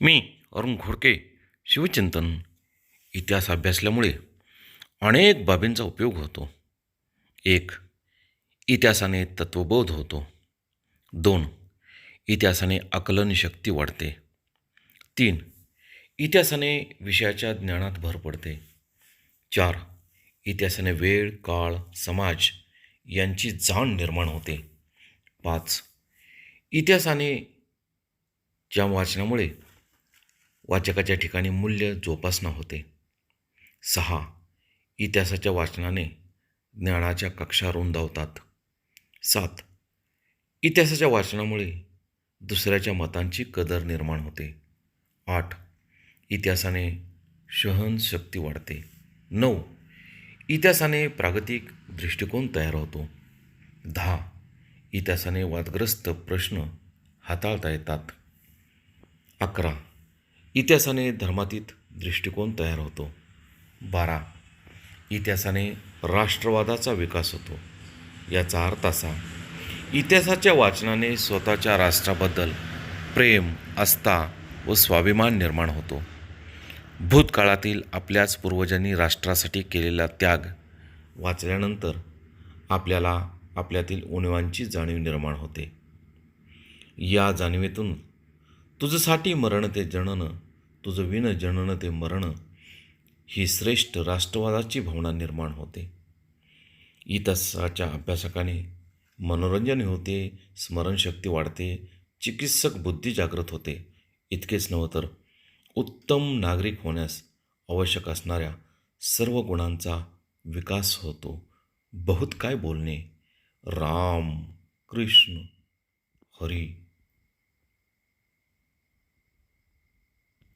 मी अरुण घोडके शिवचिंतन. इतिहास अभ्यासल्यामुळे अनेक बाबींचा उपयोग होतो. एक इतिहासाने तत्वबोध होतो. दोन इतिहासाने आकलन शक्ती वाढते. तीन इतिहासाने विषयाच्या ज्ञानात भर पडते. चार इतिहासाने वेळ काळ समाज यांची जाण निर्माण होते. पाच इतिहासाने ज्या वाचनामुळे वाचकाच्या ठिकाणी मूल्य जोपासना होते. सहा. इतिहासाच्या वाचनाने ज्ञानाच्या कक्षा रुंदावतात. सात. इतिहासाच्या वाचनामुळे दुसऱ्याच्या मतांची कदर निर्माण होते. आठ. इतिहासाने सहनशक्ती वाढते. नऊ. इतिहासाने प्रागतिक दृष्टिकोन तयार होतो. दहा. इतिहासाने वादग्रस्त प्रश्न हाताळता येतात. अकरा. इतिहासाने धर्मातीत दृष्टिकोन तयार होतो. बारा. इतिहासाने राष्ट्रवादाचा विकास होतो. याचा अर्थ असा इतिहासाच्या वाचनाने स्वतःच्या राष्ट्राबद्दल प्रेम आस्था व स्वाभिमान निर्माण होतो. भूतकाळातील आपल्याच पूर्वजांनी राष्ट्रासाठी केलेला त्याग वाचल्यानंतर आपल्याला आपल्यातील उणिवांची जाणीव निर्माण होते. या जाणीवेतून तुझसाठी मरण ते जनन तुझं विन जनन ते मरण ही श्रेष्ठ राष्ट्रवादाची भावना निर्माण होते. इतिहासाच्या अभ्यासकाने मनोरंजन होते स्मरणशक्ती वाढते चिकित्सक बुद्धी जागृत होते. इतकेच नव्हे तर उत्तम नागरिक होण्यास आवश्यक असणाऱ्या सर्व गुणांचा विकास होतो. बहुत काय बोलणे? राम कृष्ण हरी.